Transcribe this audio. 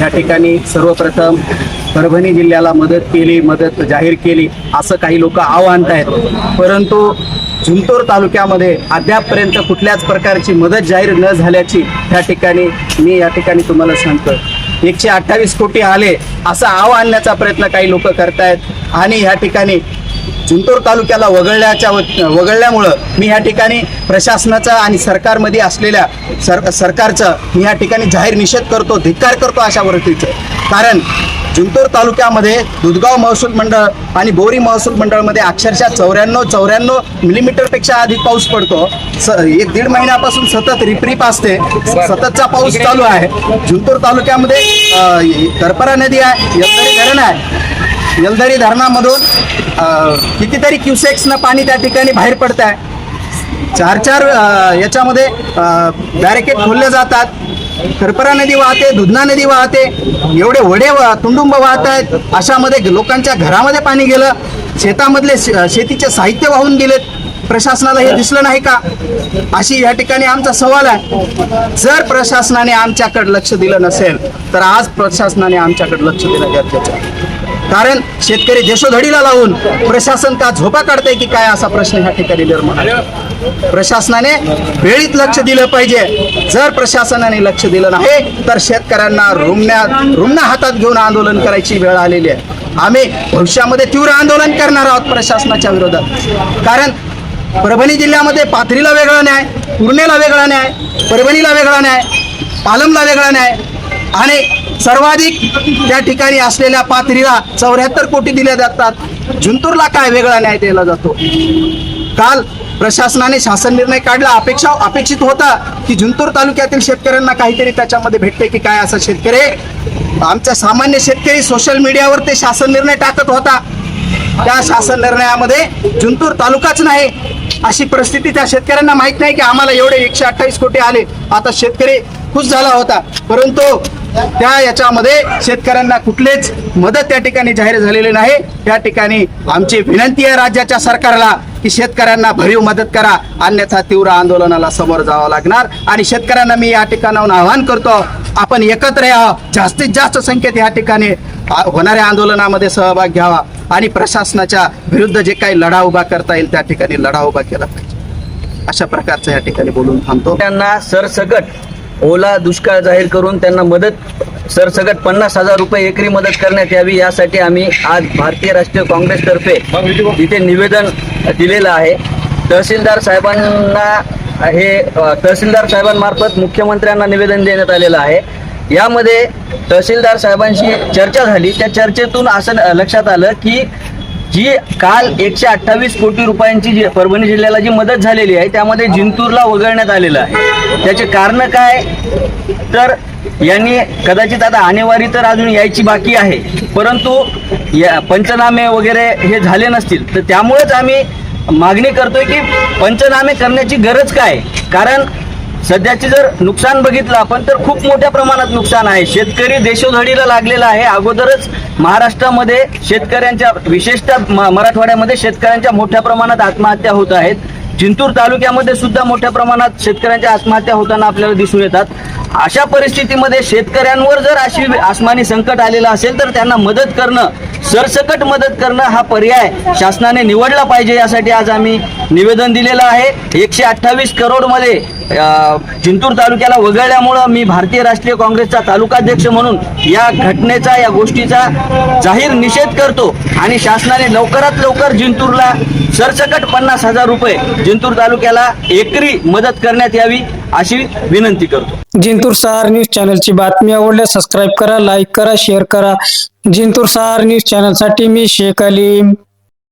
या ठिकाणी सर्वप्रथम परभणी जिल्ह्याला मदत केली मदत जाहीर केली असं काही लोक आव आहेत परंतु झुंतूर तालुक्यामध्ये अद्यापपर्यंत कुठल्याच प्रकारची मदत जाहीर न झाल्याची या ठिकाणी मी या ठिकाणी तुम्हाला सांगतो एकशे अठ्ठावीस कोटी आले असा आव आणण्याचा प्रयत्न काही लोक करतायत आणि या ठिकाणी जिंतूर तालुक्याला वगळल्याच्या वगळल्यामुळं मी या ठिकाणी प्रशासनाचा आणि सरकारमध्ये असलेल्या सर सरकारचं मी या ठिकाणी जाहीर निषेध करतो धिक्कार करतो अशा वृत्तीचं. कारण जिंतूर तालुक्यामध्ये दुधगाव महसूल मंडळ आणि बोरी महसूल मंडळमध्ये अक्षरशः चौऱ्याण्णव चौऱ्याण्णव मिलीमीटरपेक्षा अधिक पाऊस पडतो. स एक दीड महिन्यापासून सतत रिपरिप असते. सततचा पाऊस चालू आहे. जिंतूर तालुक्यामध्ये तरपरा करपरा नदी आहे यलदरी धरण आहे. यलदरी धरणामधून कितीतरी क्युसेक्सनं पाणी त्या ठिकाणी बाहेर पडत आहे चार चार याच्यामध्ये बॅरिकेड खोलले जातात. करपरा नदी वाहते दुधना नदी वाहते एवढे वडे वा- तुंडुंब वाहत आहेत अशामध्ये लोकांच्या घरामध्ये पाणी गेलं शेतामधले शे- शेतीचे साहित्य वाहून गेलेत. प्रशासनाला हे दिसलं नाही का? अशी या ठिकाणी आमचा सवाल आहे. जर प्रशासनाने आमच्याकडे लक्ष दिलं नसेल तर आज प्रशासनाने आमच्याकडे लक्ष दिलं गरजेचं आहे. कारण शेतकरी देशोधडीला लावून प्रशासन का झोपा काढतंय की काय असा प्रश्न ह्या ठिकाणी निर्माण. प्रशासनाने वेळीत लक्ष दिलं पाहिजे. जर प्रशासनाने लक्ष दिलं नाही तर शेतकऱ्यांना रुमण्या रुमणा हातात घेऊन आंदोलन करायची वेळ आलेली आहे. आम्ही भविष्यामध्ये तीव्र आंदोलन करणार आहोत प्रशासनाच्या विरोधात. कारण परभणी जिल्ह्यामध्ये पाथरीला वेगळा न्याय पूर्णेला वेगळा न्याय परभणीला वेगळा न्याय पालमला वेगळा न्याय आणि सर्वाधिक त्या ठिकाणी असलेल्या पाथरीला चौऱ्याहत्तर कोटी दिल्या जातात. जिंतूरला काय वेगळा न्याय दिला जातो? काल प्रशासनाने शासन निर्णय काढला. अपेक्षा अपेक्षित होता की जिंतूर तालुक्यातील शेतकऱ्यांना काहीतरी त्याच्यामध्ये भेटते की काय असं शेतकरी आमचा सामान्य शेतकरी सोशल मीडियावर ते शासन निर्णय टाकत होता. त्या शासन निर्णयामध्ये जिंतूर तालुकाच नाही. अशी परिस्थिती त्या शेतकऱ्यांना माहीत नाही की आम्हाला एवढे एकशे अठ्ठावीस कोटी आले. आता शेतकरी खुश झाला होता. परंतु त्या याच्यामध्ये शेतकऱ्यांना कुठलेच मदत त्या ठिकाणी जाहीर झालेली नाही. त्या ठिकाणी आमची विनंती आहे राज्याच्या सरकारला की शेतकऱ्यांना भरीव मदत करा. अन्यथा तीव्र आंदोलनाला समोर जावं लागणार. आणि शेतकऱ्यांना मी या ठिकाणाहून आवाहन करतो आपण एकत्र या. जास्तीत जास्त संख्येत या ठिकाणी होणाऱ्या आंदोलनामध्ये सहभाग घ्यावा. आणि प्रशासनाच्या विरुद्ध जे काही लढा उभा करता येईल त्या ठिकाणी लढा उभा केला पाहिजे. अशा प्रकारचं या ठिकाणी बोलून थांबतो. त्यांना सरसकट ओला दुष्काळ जाहीर करून त्यांना मदत सरसगट पन्नास हजार रुपये एकरी मदत करण्यात यावी यासाठी आम्ही आज भारतीय राष्ट्रीय काँग्रेसतर्फे इथे निवेदन दिलेलं आहे. तहसीलदार साहेबांना हे तहसीलदार साहेबांमार्फत मुख्यमंत्र्यांना निवेदन देण्यात आलेलं आहे. यामध्ये तहसीलदार साहेबांशी चर्चा झाली. त्या चर्चेतून असं लक्षात आलं की जी काल एकशे अठ्ठावीस कोटी रुपयांची जी परभणी जिल्ह्याला जी मदत झालेली आहे त्यामध्ये जिंतूरला वगळण्यात आलेलं आहे. त्याचे कारण काय? तर यांनी कदाचित आता आणेवारी तर अजून यायची बाकी आहे परंतु या पंचनामे वगैरे हे झाले नसतील. तर त्यामुळेच आम्ही मागणी करतोय की पंचनामे करण्याची गरज काय? कारण सध्याचे जर नुकसान बघितलं आपण तर खूप मोठ्या प्रमाणात नुकसान आहे. शेतकरी देशोधडीला लागलेला आहे. अगोदरच महाराष्ट्रामध्ये शेतकऱ्यांच्या विशेषतः मराठवाड्यामध्ये शेतकऱ्यांच्या मोठ्या प्रमाणात आत्महत्या होत आहेत. जिंतूर तालुक्यामध्ये सुद्धा मोठ्या प्रमाणात शेतकऱ्यांच्या आत्महत्या होताना आपल्याला दिसून येतात. अशा परिस्थितीमध्ये शेतकऱ्यांवर जर अशी आसमानी संकट आलेलं असेल तर त्यांना मदत करणं सरसकट मदत करणं हा पर्याय शासनाने निवडला पाहिजे यासाठी आज आम्ही निवेदन दिलेलं आहे. एकशे अठ्ठावीस करोडमध्ये जिंतूर तालुक्याला वगळल्यामुळं मी भारतीय राष्ट्रीय काँग्रेसचा तालुकाध्यक्ष म्हणून या घटनेचा या गोष्टीचा जाहीर निषेध करतो आणि शासनाने लवकरात लवकर जिंतूरला सरसकट पन्नास हजार रुपये जिंतूर तालुक्याला एकरी मदत करण्यात यावी अशी विनंती करतो. जिंतूर सहार न्यूज चॅनलची बातमी आवडल्यास सबस्क्राईब करा लाईक करा शेअर करा. जिंतूर सहार न्यूज चॅनलसाठी मी शेख अलीम.